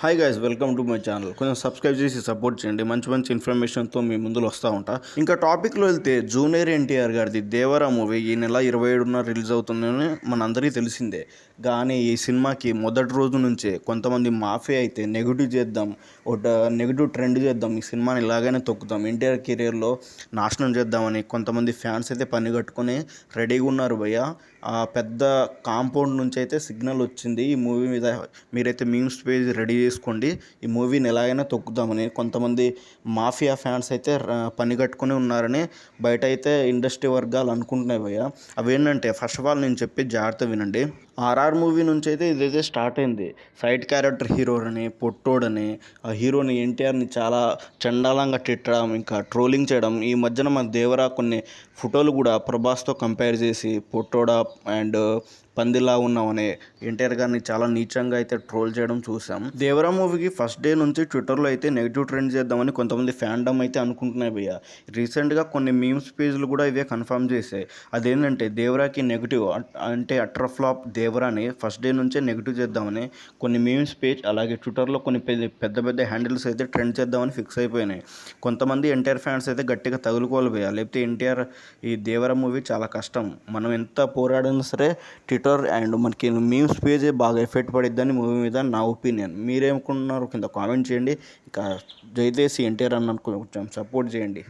Hi guys welcome to my channel కొంచెం subscribe చేసి support చేయండి. మంచి మంచి ఇన్ఫర్మేషన్తో మీ ముందులో వస్తూ ఉంటా. ఇంకా టాపిక్లో వెళ్తే జూనియర్ ఎన్టీఆర్ గారిది దేవరా మూవీ ఈ నెల ఇరవై ఏడున రిలీజ్ అవుతుందని మనందరికీ తెలిసిందే. కానీ ఈ సినిమాకి మొదటి రోజు నుంచే కొంతమంది మాఫీ అయితే నెగిటివ్ చేద్దాం ఒక నెగిటివ్ ట్రెండ్ చేద్దాం ఈ సినిమాని ఇలాగైనా తొక్కుదాం ఎన్టీఆర్ కెరియర్లో నాశనం చేద్దామని కొంతమంది ఫ్యాన్స్ అయితే పని కట్టుకొని రెడీగా ఉన్నారు భయ్య. ఆ పెద్ద కాంపౌండ్ నుంచి అయితే సిగ్నల్ వచ్చింది. ఈ మూవీ మీద మీరైతే మీమ్స్ పేజ్ రెడీ చేసుకోండి ఈ మూవీని ఎలాగైనా తొక్కుదామని. కొంతమంది మాఫియా ఫ్యాన్స్ అయితే పని కట్టుకొని ఉన్నారని బయట అయితే ఇండస్ట్రీ వర్గాలు అనుకుంటున్నాయి భయ్య. అవేంటంటే ఫస్ట్ ఆఫ్ ఆల్ నేను చెప్పి జాగ్రత్త వినండి. ఆర్ఆర్ మూవీ నుంచి అయితే ఇదైతే స్టార్ట్ అయింది. సైడ్ క్యారెక్టర్ హీరోని పొట్టోడని ఆ హీరోని ఎన్టీఆర్ని చాలా చండాలంగా తిట్టడం ఇంకా ట్రోలింగ్ చేయడం ఈ మధ్యన మన దేవరా కొన్ని ఫోటోలు కూడా ప్రభాస్తో కంపేర్ చేసి పొట్టోడా అండ్ పందిలా ఉన్నామని ఎన్టీఆర్ గారిని చాలా నీచంగా అయితే ట్రోల్ చేయడం చూసాం. దేవరా మూవీకి ఫస్ట్ డే నుంచి ట్విట్టర్లో అయితే నెగిటివ్ ట్రెండ్ చేద్దామని కొంతమంది ఫ్యాండమ్ అయితే అనుకుంటున్నాయి భయ్య. రీసెంట్గా కొన్ని మీమ్స్ పేజ్లు కూడా ఇవే కన్ఫర్మ్ చేశాయి. అదేంటంటే దేవరాకి నెగిటివ్ అంటే అట్టర్ ఫ్లాప్ దేవరాని ఫస్ట్ డే నుంచే నెగిటివ్ చేద్దామని కొన్ని మీమ్స్ పేజ్ అలాగే ట్విట్టర్లో కొన్ని పెద్ద పెద్ద పెద్ద హ్యాండిల్స్ అయితే ట్రెండ్ చేద్దామని ఫిక్స్ అయిపోయినాయి. కొంతమంది ఎన్టీఆర్ ఫ్యాన్స్ అయితే గట్టిగా తగులుకోవాలి భయ్య. లేకపోతే ఎన్టీఆర్ ఈ దేవర మూవీ చాలా కష్టం. మనం ఎంత పోరాడినా సరే ట్విట్టర్ అండ్ మనకి మీమ్స్ పేజే బాగా ఎఫెక్ట్ పడిద్దని మూవీ మీద నా ఒపీనియన్. మీరేమనుకుంటున్నారో కింద కామెంట్ చేయండి. ఇంకా దయచేసి ఎన్టీఆర్ అన్నకు కొంచెం సపోర్ట్ చేయండి.